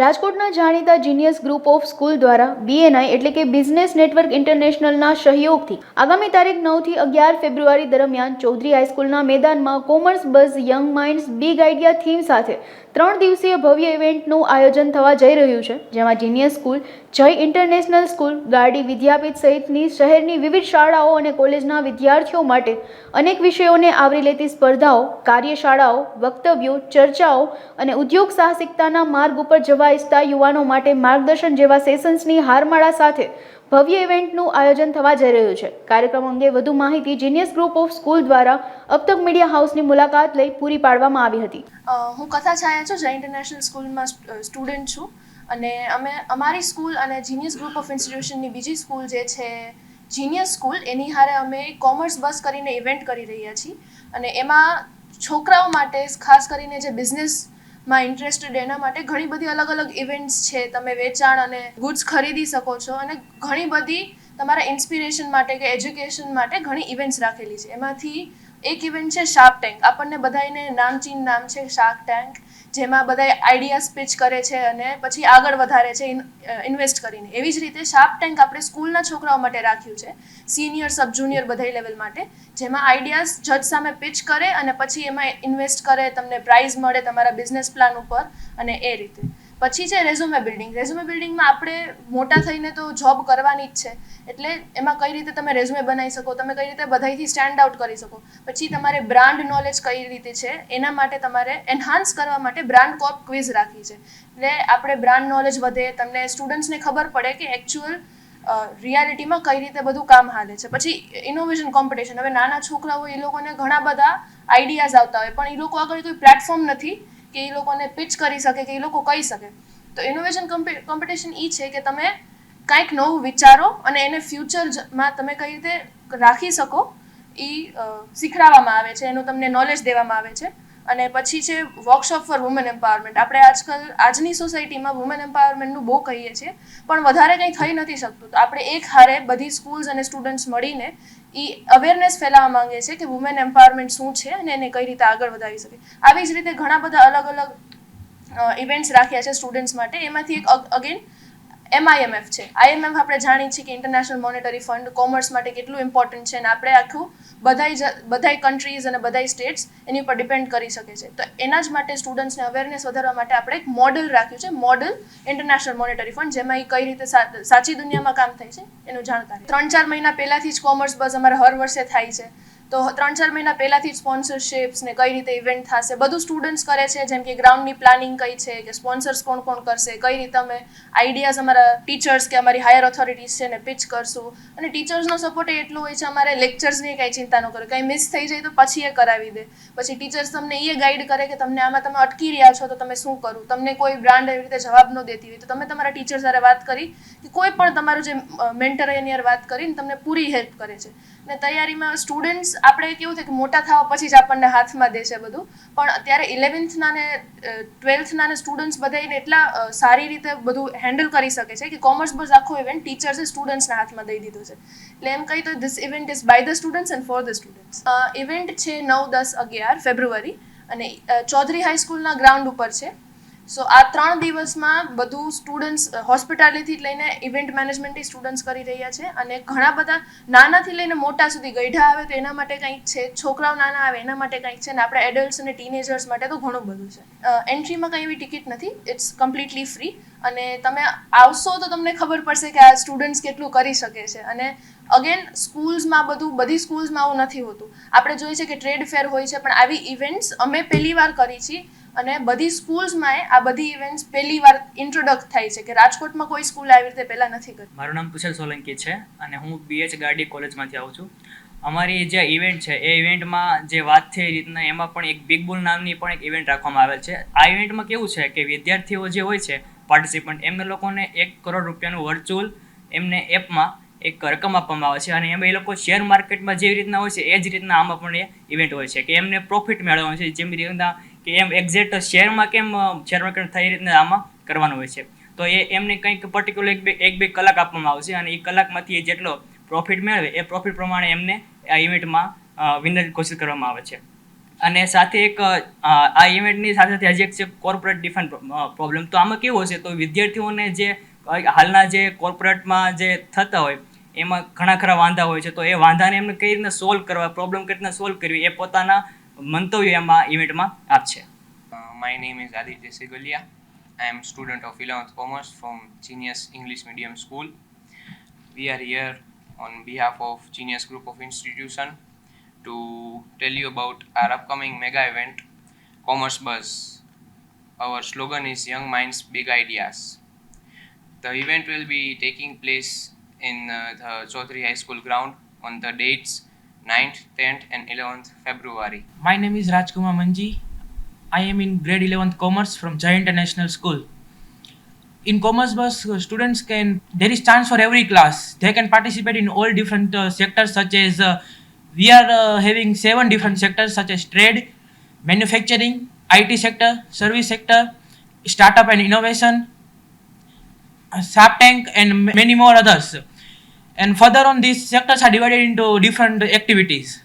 રાજકોટના જાણીતા genius group of school દ્વારા બીએનઆઈ એટલે કે બિઝનેસ નેટવર્ક ઇન્ટરનેશનલના સહયોગથી આગામી તારીખ નવથી અગિયાર ફેબ્રુઆરી દરમિયાન ચૌધરી હાઈસ્કૂલના મેદાનમાં commerce buzz young minds big idea theme સાથે ત્રણ દિવસીય ભવ્ય ઇવેન્ટનું આયોજન થવા જઈ રહ્યું છે, જેમાં junior school, Jay international school, ગાડી વિદ્યાપીઠ સહિતની શહેરની વિવિધ શાળાઓ અને કોલેજના વિદ્યાર્થીઓ માટે અનેક વિષયોને આવરી લેતી સ્પર્ધાઓ, કાર્યશાળાઓ, વક્તવ્યો, ચર્ચાઓ અને ઉદ્યોગ સાહસિકતાના માર્ગ ઉપર જવા ઈચ્છતા યુવાનો માટે માર્ગદર્શન જેવા સેશન્સની હારમાળા સાથે ભવ્ય ઇવેન્ટનું આયોજન થવા જઈ રહ્યું છે. કાર્યક્રમ અંગે વધુ માહિતી જીનિયસ ગ્રુપ ઓફ સ્કૂલ દ્વારા અબતક મીડિયા હાઉસની મુલાકાત લઈ પૂરી પાડવામાં આવી હતી. હું કથા છાયા છું, જય ઇન્ટરનેશનલ સ્કૂલમાં સ્ટુડન્ટ છું. અને અમે, અમારી સ્કૂલ અને જીનિયસ ગ્રુપ ઓફ ઇન્સ્ટિટ્યુશનની બીજી સ્કૂલ જે છે જીનિયસ સ્કૂલ એની હારે અમે કોમર્સ બસ કરીને ઇવેન્ટ કરી રહ્યા છીએ. અને એમાં છોકરાઓ માટે ખાસ કરીને જે બિઝનેસમાં ઇન્ટરેસ્ટેડ એના માટે ઘણી બધી અલગ અલગ ઇવેન્ટ્સ છે. તમે વેચાણ અને ગુડ્સ ખરીદી શકો છો અને ઘણી બધી તમારા ઇન્સ્પિરેશન માટે કે એજ્યુકેશન માટે ઘણી ઇવેન્ટ્સ રાખેલી છે. એમાંથી એક ઇવેન્ટ છે શાર્ક ટેન્ક આપણને બધાને નામચીન નામ છે શાર્ક ટેન્ક જેમાં બધા આઈડિયાઝ પિચ કરે છે અને પછી આગળ વધારે છે ઇન્વેસ્ટ કરીને. એવી જ રીતે શાર્ક ટેન્ક આપણે સ્કૂલના છોકરાઓ માટે રાખ્યું છે સિનિયર સબ જુનિયર બધા લેવલ માટે, જેમાં આઈડિયાઝ જજ સામે પિચ કરે અને પછી એમાં ઇન્વેસ્ટ કરે, તમને પ્રાઇઝ મળે તમારા બિઝનેસ પ્લાન ઉપર અને એ રીતે. પછી છે રેઝ્યુમે બિલ્ડિંગ રેઝ્યુમે બિલ્ડિંગમાં આપણે મોટા થઈને તો જોબ કરવાની જ છે. એટલે એમાં કઈ રીતે તમે રેઝ્યુમે બનાવી શકો? તમે કઈ રીતે બધાથી સ્ટેન્ડ આઉટ કરી શકો? પછી તમારે બ્રાન્ડ નોલેજ કઈ રીતે છે? એના માટે તમારે એન્હાન્સ કરવા માટે બ્રાન્ડ કોપ ક્વિઝ રાખી છે. એટલે આપણે બ્રાન્ડ નોલેજ વધે. તમને સ્ટુડન્ટ્સને ખબર પડે કે એકચ્યુઅલ રિયાલિટીમાં કઈ રીતે બધું કામ હાલે છે. પછી ઇનોવેશન કોમ્પિટિશન હવે નાના છોકરાઓ એ લોકોને ઘણા બધા આઈડિયાઝ આવતા હોય, પણ એ લોકો આગળ કોઈ પ્લેટફોર્મ નથી. કે એ લોકોને પિચ કરી શકે કે એ લોકો કહી શકે. તો ઇનોવેશન કોમ્પિટિશન એ છે કે તમે કાંઈક નવું વિચારો અને એને ફ્યુચરમાં તમે કઈ રીતે રાખી શકો એ શીખડાવવામાં આવે છે, એનું તમને નોલેજ દેવામાં આવે છે. અને પછી છે વર્કશોપ ફોર વુમેન એમ્પાવરમેન્ટ આપણે આજકાલ, આજની સોસાયટીમાં વુમેન એમ્પાવરમેન્ટનું બહુ કહીએ છીએ, પણ વધારે કંઈ થઈ નથી શકતું. તો આપણે એક હારે બધી સ્કૂલ્સ અને સ્ટુડન્ટ્સ મળીને એ અવેરનેસ ફેલાવવા માંગે છે કે વુમેન એમ્પાવરમેન્ટ શું છે અને એને કઈ રીતે આગળ વધારી શકે. આવી જ રીતે ઘણા બધા અલગ અલગ ઇવેન્ટ્સ રાખ્યા છે સ્ટુડન્ટ્સ માટે. એમાંથી એક અગેન એમઆઈએમએફ છે. આઈએમએફ આપણે જાણીએ છીએ કે ઇન્ટરનેશનલ મોનેટરી ફંડ કોમર્સ માટે કેટલું ઇમ્પોર્ટન્ટ છે અને આપણે આખું બધાય બધાય કન્ટ્રીઝ અને બધાય સ્ટેટ્સ એની ઉપર ડિપેન્ડ કરી શકે છે. તો એના જ માટે સ્ટુડન્ટ્સને અવેરનેસ વધારવા માટે આપણે એક મોડલ રાખ્યું છે. મોડલ ઇન્ટરનેશનલ મોનેટરી ફંડ જેમાં એ કઈ રીતે સાચી દુનિયામાં કામ થાય છે, એનું જાણકારી. ત્રણ ચાર મહિના પહેલાથી જ કોમર્સ બસ અમારે હર વર્ષે થાય છે. તો ત્રણ ચાર મહિના પહેલાથી સ્પોન્સરશિપ્સ ને કઈ રીતે ઇવેન્ટ થશે, બધું સ્ટુડન્ટ્સ કરે છે, જેમ કે ગ્રાઉન્ડની પ્લાનિંગ કઈ છે, કે સ્પોન્સર્સ કોણ કોણ કરશે, કઈ રીતે અમે આઈડિયાઝ અમારા ટીચર્સ કે અમારી હાયર ઓથોરિટીઝ છે ને પિચ કરશું. અને ટીચર્સનો સપોર્ટ એટલો હોય છે, અમારે લેક્ચર્સની કાંઈ ચિંતા ન કરો, કંઈ મિસ થઈ જાય તો પછી એ કરાવી દે. પછી ટીચર્સ તમને એ ગાઈડ કરે કે તમને આમાં તમે અટકી રહ્યા છો, તો તમે શું કરું? તમને કોઈ બ્રાન્ડ એવી રીતે જવાબ ન દેતી હોય, તો તમે તમારા ટીચર સાથે વાત કરી કે કોઈ પણ તમારું જે મેન્ટર એની વાત કરીને તમને પૂરી હેલ્પ કરે છે. ને તૈયારીમાં સ્ટુડન્ટ્સ આપણે કેવું છે કે મોટા થવા પછી જ આપણને હાથમાં દેશે બધું. પણ અત્યારે ઇલેવન્થના ને ટ્વેલ્થના ને સ્ટુડન્ટ્સ બધાને એટલા સારી રીતે બધું હેન્ડલ કરી શકે છે કે કોમર્સ બસ આખો ઇવેન્ટ ટીચર્સે સ્ટુડન્ટ્સના હાથમાં દઈ દીધો છે. એટલે એમ કહી તો this event is by the students and for the students event છે નવ દસ અગિયાર ફેબ્રુઆરી અને ચૌધરી હાઈસ્કૂલના ગ્રાઉન્ડ ઉપર છે. સો આ ત્રણ દિવસમાં બધું સ્ટુડન્ટ્સ હોસ્પિટાલિટી લઈને ઇવેન્ટ મેનેજમેન્ટથી સ્ટુડન્ટ્સ કરી રહ્યા છે અને ઘણા બધા નાનાથી લઈને મોટા સુધી ગઈઢા આવે તો એના માટે કંઈક છે, છોકરાઓ નાના આવે એના માટે કંઈક છે ને આપણે એડલ્ટ્સ અને ટીનેજર્સ માટે તો ઘણું બધું છે. એન્ટ્રીમાં કંઈ એવી ટિકિટ નથી ઇટ્સ કમ્પ્લીટલી ફ્રી અને તમે આવશો તો તમને ખબર પડશે કે આ સ્ટુડન્ટ્સ કેટલું કરી શકે છે અને અગેન સ્કૂલ્સમાં બધું, બધી સ્કૂલ્સમાં આવું નથી હોતું. આપણે જોઈએ છે કે ટ્રેડ ફેર હોય છે, પણ આવી ઇવેન્ટ્સ અમે પહેલી વાર કરી છે અને બધી સ્કૂલ્સમાં આ બધી ઇવેન્ટ્સ પહેલી વાર ઇન્ટ્રોડક્ટ થાય છે કે રાજકોટમાં કોઈ સ્કૂલ આવી રીતે પહેલાં નથી કરી. મારું નામ કુશલ સોલંકી છે અને હું બીએચ ગાડી કોલેજમાંથી આવું છું. અમારી જે ઇવેન્ટ છે, એ ઇવેન્ટમાં જે વાત થઈ એ રીતના એમાં પણ એક બિગ બુલ નામની પણ એક ઇવેન્ટ રાખવામાં આવેલ છે. આ ઇવેન્ટમાં કેવું છે કે વિદ્યાર્થીઓ જે હોય છે પાર્ટિસિપન્ટ એમને લોકોને એક કરોડ રૂપિયાનું વર્ચ્યુઅલ એમને એપમાં એક રકમ આપવામાં આવે છે અને એમાં એ લોકો શેર માર્કેટમાં જેવી રીતના હોય છે, એ જ રીતના આમાં પણ એ ઇવેન્ટ હોય છે કે એમને પ્રોફિટ મેળવવાનું છે, જેમ રીતના કે એમ એક્ઝેક્ટ શેરમાં કેમ શેર માર્કેટ થઈ રીતના આમાં કરવાનું હોય છે. તો એ એમને કંઈક પર્ટિક્યુલર એક બે એક બે કલાક આપવામાં આવશે અને એ કલાકમાંથી એ જેટલો પ્રોફિટ મેળવે, એ પ્રોફિટ પ્રમાણે એમને આ ઇવેન્ટમાં વિનર ઘોષિત કરવામાં આવે છે. અને સાથે એક આ ઇવેન્ટની સાથે સાથે હજી એક છે કોર્પોરેટ ડિફેન્ડ પ્રોબ્લેમ તો આમાં કેવું હશે? તો વિદ્યાર્થીઓને જે હાલના જે કોર્પોરેટમાં જે થતા હોય એમાં ઘણા ખરા વાંધા હોય છે તો એ વાંધાને એમને કઈ રીતના સોલ્વ કરવા પ્રોબ્લેમ કઈ રીતના સોલ્વ કરવી એ પોતાના મંતવ્ય એમાં ઇવેન્ટમાં આપશે Uh, my name is Aditya Segalia. I am student of 11th Commerce from Genius English Medium School. We are here on behalf of Genius Group of Institution to tell you about our upcoming mega event, Commerce Buzz. Our slogan is Young Minds, Big Ideas. The event will be taking place in uh, the Chaudhary High School ground on the dates 9th, 10th, and 11th February. My name is Rajkumar Manji. I am in grade 11th Commerce from Jai International School. In Commerce Bus, uh, students can, there is chance for every class. They can participate in all different uh, sectors such as, uh, we are uh, having seven different sectors such as trade, manufacturing, IT sector, service sector, startup and innovation, uh, Shark Tank and many more others. And further on, these sectors are divided into different activities.